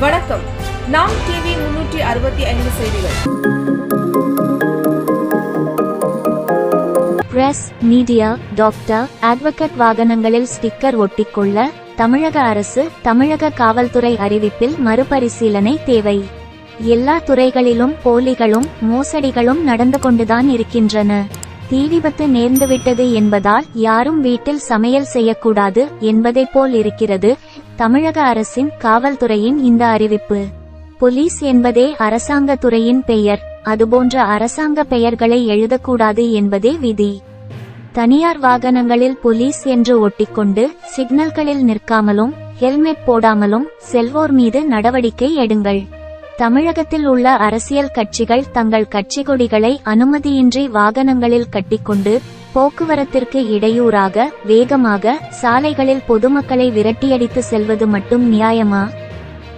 வணக்கம். நாம் டிவி முன்னூற்றி அறுபத்தி ஐந்து செய்திகள். பிரஸ் மீடியா டாக்டர் அட்வொகேட் வாகனங்களில் ஸ்டிக்கர் ஒட்டிக்கொள்ள தமிழக அரசு தமிழக காவல்துறை அறிவிப்பில் மறுபரிசீலனை தேவை. எல்லா துறைகளிலும் போலிகளும் மோசடிகளும் நடந்து கொண்டுதான் இருக்கின்றன. தீ விபத்து நேர்ந்துவிட்டது என்பதால் யாரும் வீட்டில் சமையல் செய்யக்கூடாது என்பதைப் போல் இருக்கிறது. தமிழக அரசின் காவல்துறையின் இந்த அறிவிப்பு. போலீஸ் என்பதே அரசாங்க துறையின் பெயர். அதுபோன்ற அரசாங்க பெயர்களை எழுதக்கூடாது என்பதே விதி. தனியார் வாகனங்களில் போலீஸ் என்று ஒட்டிக்கொண்டு சிக்னல்களில் நிற்காமலும் ஹெல்மெட் போடாமலும் செல்வோர் மீது நடவடிக்கை எடுங்கள். தமிழகத்தில் உள்ள அரசியல் கட்சிகள் தங்கள் கட்சி கொடிகளை அனுமதியின்றி வாகனங்களில் கட்டிக்கொண்டு போக்குவரத்திற்கு இடையூறாக வேகமாக சாலைகளில் பொதுமக்களை விரட்டியடித்து செல்வது மட்டும் நியாயமா?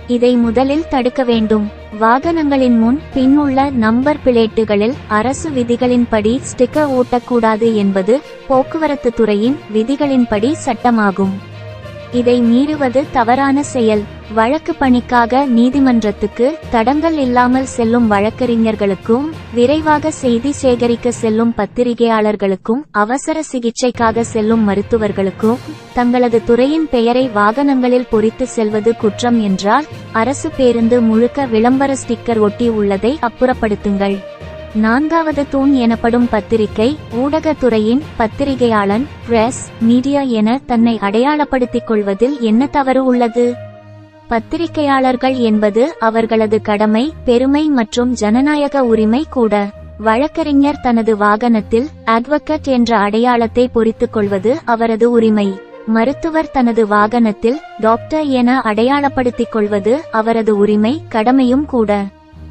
இதை முதலில் தடுக்க வேண்டும். வாகனங்களின் முன் பின்னுள்ள நம்பர் பிளேட்டுகளில் அரசு விதிகளின்படி ஸ்டிக்கர் ஓட்டக்கூடாது என்பது போக்குவரத்து துறையின் விதிகளின்படி சட்டமாகும். இதை மீறுவது தவறான செயல். வழக்கு பணிக்காக நீதிமன்றத்துக்கு தடங்கல் இல்லாமல் செல்லும் வழக்கறிஞர்களுக்கும் விரைவாக செய்தி சேகரிக்க செல்லும் பத்திரிகையாளர்களுக்கும் அவசர சிகிச்சைக்காக செல்லும் மருத்துவர்களுக்கும் தங்களது துறையின் பெயரை வாகனங்களில் பொறித்து செல்வது குற்றம் என்றால் அரசு பேருந்து முழுக்க விளம்பர ஸ்டிக்கர் ஒட்டி உள்ளதை அப்புறப்படுத்துங்கள். நான்காவது தூண் எனப்படும் பத்திரிகை ஊடகத்துறையின் பத்திரிகையாளன் பிரஸ் மீடியா என தன்னை அடையாளப்படுத்திக் கொள்வதில் என்ன தவறு உள்ளது? பத்திரிகையாளர்கள் என்பது அவர்களது கடமை பெருமை மற்றும் ஜனநாயக உரிமை கூட. வழக்கறிஞர் தனது வாகனத்தில் அட்வொகேட் என்ற அடையாளத்தை பொறித்துக் கொள்வது அவரது உரிமை. மருத்துவர் தனது வாகனத்தில் டாக்டர் என அடையாளப்படுத்திக் கொள்வது அவரது உரிமை கடமையும் கூட.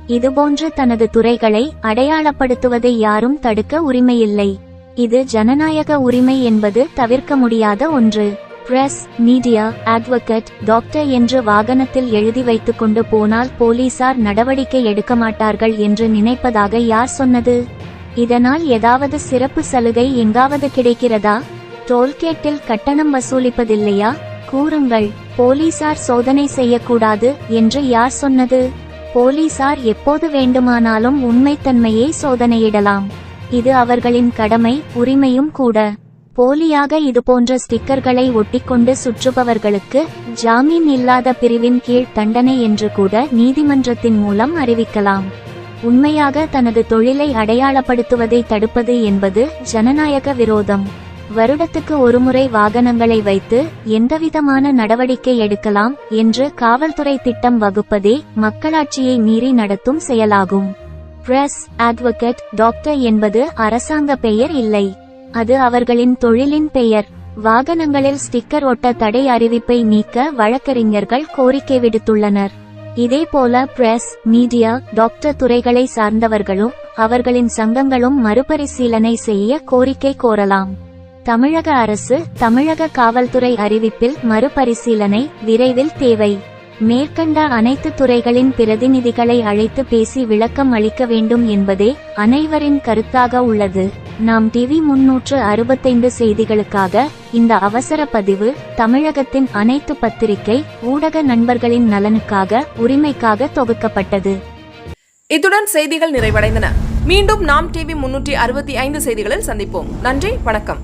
இதுபோன்று தனது துறைகளை அடையாளப்படுத்துவதை யாரும் தடுக்க உரிமையில்லை. இது ஜனநாயக உரிமை என்பது தவிர்க்க முடியாத ஒன்று. பிரஸ் மீடியா அட்வொகேட் டாக்டர் என்று வாகனத்தில் எழுதி வைத்து கொண்டு போனால் போலீசார் நடவடிக்கை எடுக்க மாட்டார்கள் என்று நினைப்பதாக யார் சொன்னது? இதனால் ஏதாவது சிறப்பு சலுகை எங்காவது கிடைக்கிறதா? டோல்கேட்டில் கட்டணம் வசூலிப்பதில்லையா? கூறுங்கள். போலீசார் சோதனை செய்யக்கூடாது என்று யார் சொன்னது? போலீசார் எப்போது வேண்டுமானாலும் உண்மைத்தன்மையை சோதனையிடலாம். இது அவர்களின் கடமை உரிமையும் கூட. போலியாக இதுபோன்ற ஸ்டிக்கர்களை ஒட்டிக்கொண்டு சுற்றுபவர்களுக்கு ஜாமீன் இல்லாத பிரிவின் கீழ் தண்டனை என்று கூட நீதிமன்றத்தின் மூலம் அறிவிக்கலாம். உண்மையாக தனது தொழிலை அடையாளப்படுத்துவதை தடுப்பது என்பது ஜனநாயக விரோதம். வருடத்துக்கு ஒருமுறை வாகனங்களை வைத்து எந்தவிதமான நடவடிக்கை எடுக்கலாம் என்று காவல்துறை திட்டம் வகுப்பதே மக்களாட்சியை மீறி நடத்தும் செயலாகும். பிரஸ் அட்வொகேட் டாக்டர் என்பது அரசாங்க பெயர் இல்லை. அது அவர்களின் தொழிலின் பெயர். வாகனங்களில் ஸ்டிக்கர் ஒட்ட தடை அறிவிப்பை நீக்க வழக்கறிஞர்கள் கோரிக்கை விடுத்துள்ளனர். இதேபோல பிரஸ் மீடியா டாக்டர் துறைகளை சார்ந்தவர்களும் அவர்களின் சங்கங்களும் மறுபரிசீலனை செய்ய கோரிக்கை கோரலாம். தமிழக அரசு தமிழக காவல்துறை அறிவிப்பில் மறுபரிசீலனை விரைவில் தேவை. மேற்கண்ட அனைத்து துறைகளின் பிரதிநிதிகளை அழைத்து பேசி விளக்கம் அளிக்க வேண்டும் என்பதே அனைவரின் கருத்தாக உள்ளது. நாம் டிவி முன்னூற்று அறுபத்தைந்து செய்திகளுக்காக இந்த அவசர பதிவு தமிழகத்தின் அனைத்து பத்திரிகை ஊடக நண்பர்களின் நலனுக்காக உரிமைக்காக தொகுக்கப்பட்டது. இத்துடன் செய்திகள் நிறைவடைந்தன. மீண்டும் நாம் டிவி முன்னூற்றி அறுபத்தி ஐந்து செய்திகளில் சந்திப்போம். நன்றி வணக்கம்.